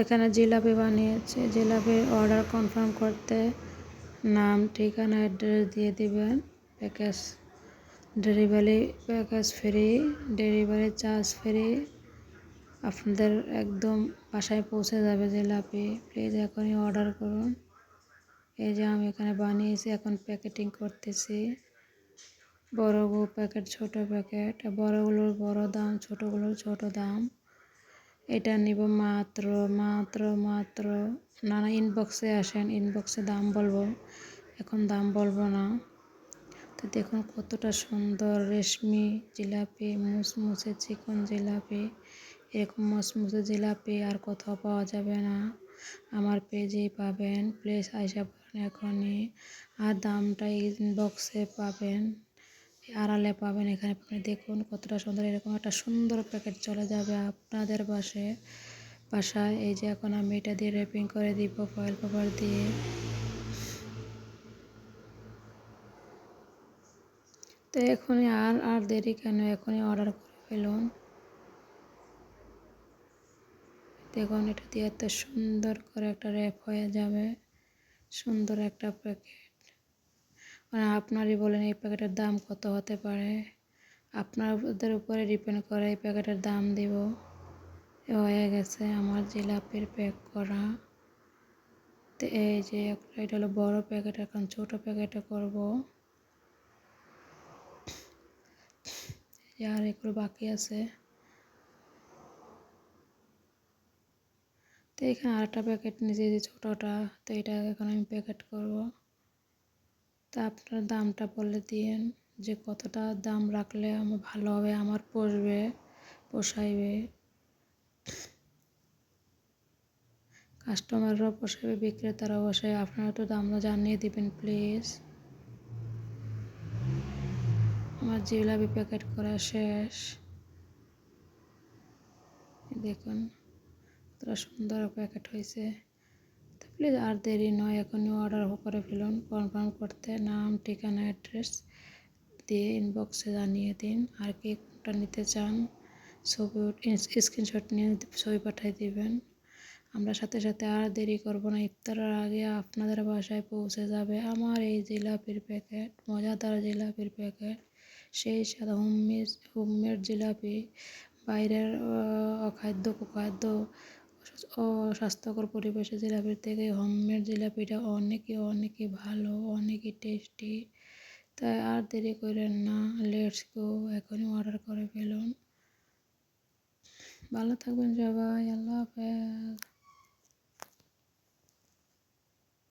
এখানে জিলাপি বানিয়েছে। জিলাপির order confirm করতে নাম, ঠিকানা অ্যাড্রেস দিয়ে দিবেন। Package delivery package free delivery charge free আপনাদের একদম বাসায় পৌঁছে যাবে জিলাপি। প্লিজ এখনই অর্ডার করুন। এই যে আমি এখানে বানিয়েছি, এখন প্যাকেটিং করতেছি। বড়গুলো প্যাকেট ছোট প্যাকেট বড়গুলোর বড় দাম, ছোটগুলোর ছোট দাম। এটা নিব মাত্র মাত্র মাত্র। নানা ইনবক্সে আসেন ইনবক্সে দাম বলব। এখন দাম বলব না। তো দেখুন কতটা সুন্দর রেশমি জিলাপি, মুসমুসে চিকন জিলাপি। এরকম মসমুসে জিলাপি আর কোথাও পাওয়া যাবে না। আমার পেজেই পাবেন। প্লিজ আইসা এখনই। আর দামটা ইনবক্সে পাবেন। আড়ালে পাবেন। এখানে আপনি দেখুন কতটা সুন্দর, এরকম একটা সুন্দর প্যাকেট চলে যাবে আপনাদের পাশে বাসায়। এই যে এখন আমি এটা দিয়ে র্যাপিং করে দিব ফয়েল পেপার দিয়ে। তো এখনই আর আর দেরি কেন? এখনই অর্ডার করে ফেলুন। দেখুন, এটা দিয়ে এত সুন্দর করে একটা র্যাপ হয়ে যাবে। সুন্দর একটা প্যাকেট মানে আপনারই বলেন এই প্যাকেটের দাম কত হতে পারে। আপনাদের উপরে ডিপেন্ড করে এই প্যাকেটের দাম দিব। হয়ে গেছে আমার জিলাপির প্যাক করা। তো এই যে একটা, এটা হলো বড় প্যাকেট, এখন ছোট প্যাকেটে করব। আর এগুলো বাকি আছে। তো এখানে আরেকটা প্যাকেট নিচে যে ছোটোটা, তো এটা এখন আমি প্যাকেট করব। তা আপনার দামটা বলে দিন যে কতটা দাম রাখলে আমার ভালো হবে, আমার পোষবে, পোষাইবে। কাস্টমাররাও পোষাবে বিক্রেতারাও বসে আপনারা তো দামটা জানিয়ে দিবেন, প্লিজ। আমার জিলাপি প্যাকেট করা শেষ। দেখুন, কতটা সুন্দর প্যাকেট হয়েছে। প্লিজ আর দেরি নয়, এখনই অর্ডার করে ফেলুন। কনফার্ম করতে নাম, ঠিকানা অ্যাড্রেস দিয়ে ইনবক্সে জানিয়ে দিন। আর কি কোনটা নিতে চান, ছবি স্ক্রিনশট নিয়ে ছবি পাঠিয়ে দিবেন। আমরা সাথে সাথে আর দেরি করব না। ইফতারের আগে আপনাদের বাসায় পৌঁছে যাবে আমার এই জিলাপির প্যাকেট, মজাদার জিলাপির প্যাকেট। সেই সাথে হোমমেড হোমমেড জিলাপি, বাইরের অখাদ্য, কুখাদ্য অস্বাস্থ্যকর পরিবেশে জিলাপির থেকে হোমমেড জিলাপিটা অনেকই অনেকই ভালো, অনেকই টেস্টি তাই আর দেরি করেন না লেটস গো এখনই অর্ডার করে ফেলুন। ভালো থাকবেন সবাই, আল্লাহ